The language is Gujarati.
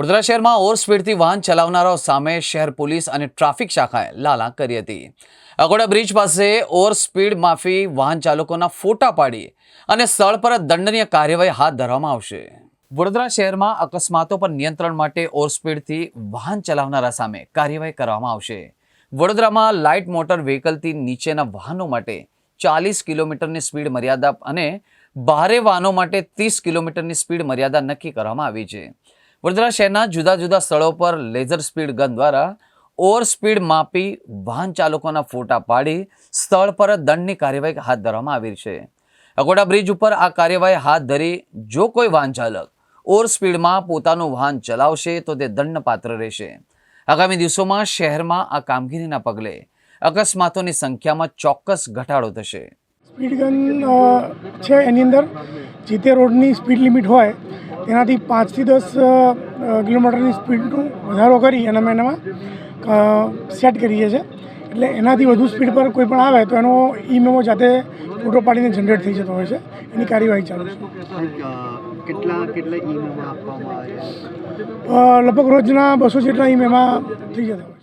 વડોદરા શહેરમાં ઓવર વાહન ચલાવનારાઓ સામે શહેર પોલીસ અને ટ્રાફિક શાખાએ લાલા કરી હતી. અગોડા બ્રિજ પાસે ઓવર માફી વાહન ચાલકોના ફોટા પાડી અને સ્થળ પર દંડનીય કાર્યવાહી હાથ ધરવામાં આવશે. વડોદરા શહેરમાં અકસ્માતો પર નિયંત્રણ માટે ઓવર વાહન ચલાવનારા સામે કાર્યવાહી કરવામાં આવશે. વડોદરામાં લાઇટ મોટર વ્હીકલથી નીચેના વાહનો માટે ચાલીસ કિલોમીટરની સ્પીડ મર્યાદા અને ભારે વાહનો માટે ત્રીસ કિલોમીટરની સ્પીડ મર્યાદા નક્કી કરવામાં આવી છે. વડોદરા શહેરના જુદા જુદા સ્થળો પર લેઝર સ્પીડ ગન દ્વારા ઓવર સ્પીડ માપી વાહન ચાલકોના ફોટા પાડી સ્થળ પર દંડની કાર્યવાહી હાથ ધરવામાં આવી છે. અકોટા બ્રિજ ઉપર આ કાર્યવાહી હાથ ધરી જો કોઈ વાહન ચાલક ઓવર સ્પીડમાં પોતાનું વાહન ચલાવશે તો તે દંડપાત્ર રહેશે. આગામી દિવસોમાં શહેરમાં આ કામગીરીના પગલે અકસ્માતોની સંખ્યામાં ચોક્કસ ઘટાડો થશે. સ્પીડ ગન છે એની અંદર. જે રોડની સ્પીડ લિમિટ હોય તેનાથી પાંચથી દસ કિલોમીટરની સ્પીડનું વધારો કરી અને અમે એનામાં સેટ કરીએ છીએ. એટલે એનાથી વધુ સ્પીડ પર કોઈ પણ આવે તો એનો ઈ મેમો જાતે ફોટો પાડીને જનરેટ થઈ જતો હોય છે. એની કાર્યવાહી ચાલુ છે. કેટલા આપવામાં આવે લગભગ રોજના બસો જેટલા ઈ મેમા થઈ જતા હોય